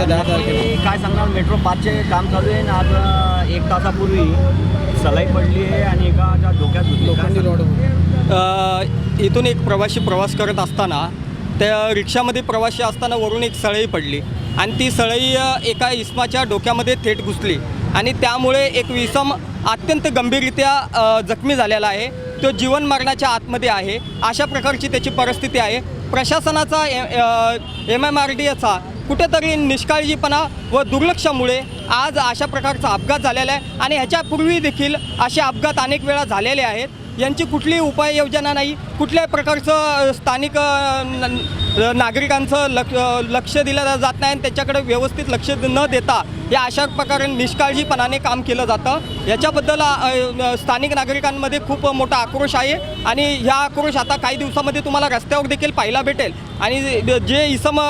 येत्या दहा तारखेला. काय सांगणार मेट्रो पाचचे काम चालू आहे आणि आज एक तासापूर्वी सलाई पडली आहे आणि एकाच्या डोक्यात लोखंडी सांगणार? रॉड इथून एक प्रवासी प्रवास करत असताना त्या रिक्षामध्ये प्रवासी असताना वरून एक सळई पडली आणि ती सळई एका इस्माच्या डोक्यामध्ये थेट घुसली आणि त्यामुळे एक विसम अत्यंत गंभीररित्या जखमी झालेला आहे. तो जीवन मरणाच्या आतमध्ये आहे. अशा प्रकारची त्याची परिस्थिती आहे. प्रशासनाचा एम एम आर डी एचा कुठेतरी निष्काळजीपणा व दुर्लक्षामुळे आज अशा प्रकारचा अपघात झालेला आहे. आणि ह्याच्यापूर्वी देखील असे अपघात अनेक वेळा झालेले आहेत. यांची कुठलीही उपाययोजना नाही. कुठल्याही प्रकारचं स्थानिक नागरिकांचं लक्ष लक्ष दिलं जात नाही आणि त्याच्याकडे व्यवस्थित लक्ष न देता या अशा प्रकारे निष्काळजीपणाने काम केलं जातं. याच्याबद्दल स्थानिक नागरिकांमध्ये खूप मोठा आक्रोश आहे. आणि ह्या आक्रोश आता काही दिवसामध्ये तुम्हाला रस्त्यावर देखील पाहायला भेटेल. आणि जे इसम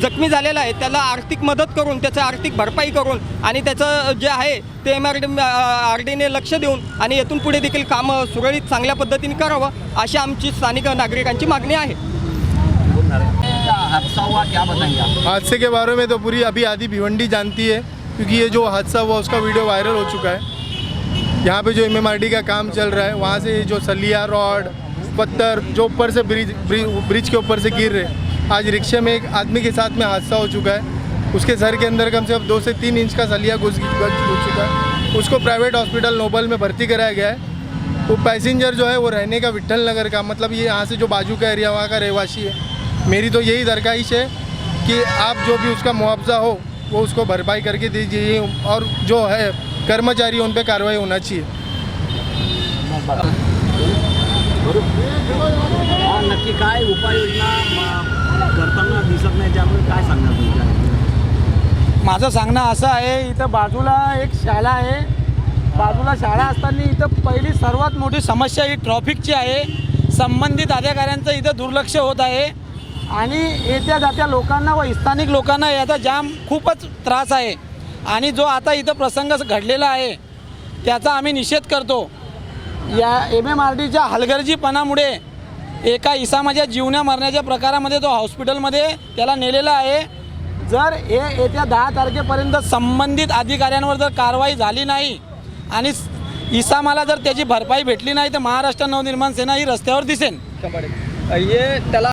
जखमी झालेला आहे त्याला आर्थिक मदत करून त्याचं आर्थिक भरपाई करून आणि त्याचं जे आहे ते एम आर डी आर डीने लक्ष देऊन आणि येथून पुढे देखील काम सुरळीत चांगल्या पद्धतीने करावं अशी आमची स्थानिक नागरिकांची मागणी आहे. हादसा हुआ क्या बताएंगे आप? हादसे के बारे में तो पूरी अभी आधी भिवंडी जानती है क्योंकि ये जो हादसा हुआ उसका वीडियो वायरल हो चुका है। यहाँ पे जो एम का काम चल रहा है वहाँ से ये जो सलिया रॉड पत्थर जो ऊपर से ब्रिज ब्रिज, ब्रिज के ऊपर से गिर रहे आज रिक्शे में एक आदमी के साथ में हादसा हो चुका है। उसके सर के अंदर कम से कम दो से तीन इंच का सलिया घुस चुका है। उसको प्राइवेट हॉस्पिटल नोबल में भर्ती कराया गया है। वो पैसेंजर जो है, वो रहने का विट्ठल नगर का मतलब ये यहाँ से जो बाजू का एरिया वहाँ का रहवासी है। मेरी तो यही दरख्वास्त है कि आप जो भी उसका मुआवजा हो, वो उसको भरपाई करके दीजिए और जो है कर्मचारी, उन पर कार्रवाई होना चाहिए। नक्की काय दिसत नाही त्यामुळे काय सांगणार तुमच्या? माझं सांगणं असं आहे इथं बाजूला एक शाळा आहे. बाजूला शाळा असताना इथं पहिली सर्वात मोठी समस्या ही ट्रॉफिकची आहे. संबंधित अधिकाऱ्यांचं इथं दुर्लक्ष होत आहे. आणि येत्या जात्या लोकांना व स्थानिक लोकांना याचा जाम खूपच त्रास आहे. आणि जो आता इथं प्रसंग घडलेला आहे त्याचा आम्ही निषेध करतो. या एम एम आर डीच्या हलगर्जीपणामुळे एका इसामाच्या जीवना मरण्याच्या प्रकारामध्ये तो हॉस्पिटलमध्ये त्याला नेलेला आहे. जर हे येत्या दहा तारखेपर्यंत संबंधित अधिकाऱ्यांवर जर कारवाई झाली नाही आणि इसामाला जर त्याची भरपाई भेटली नाही तर महाराष्ट्र नवनिर्माण सेना ही रस्त्यावर दिसेल हे त्याला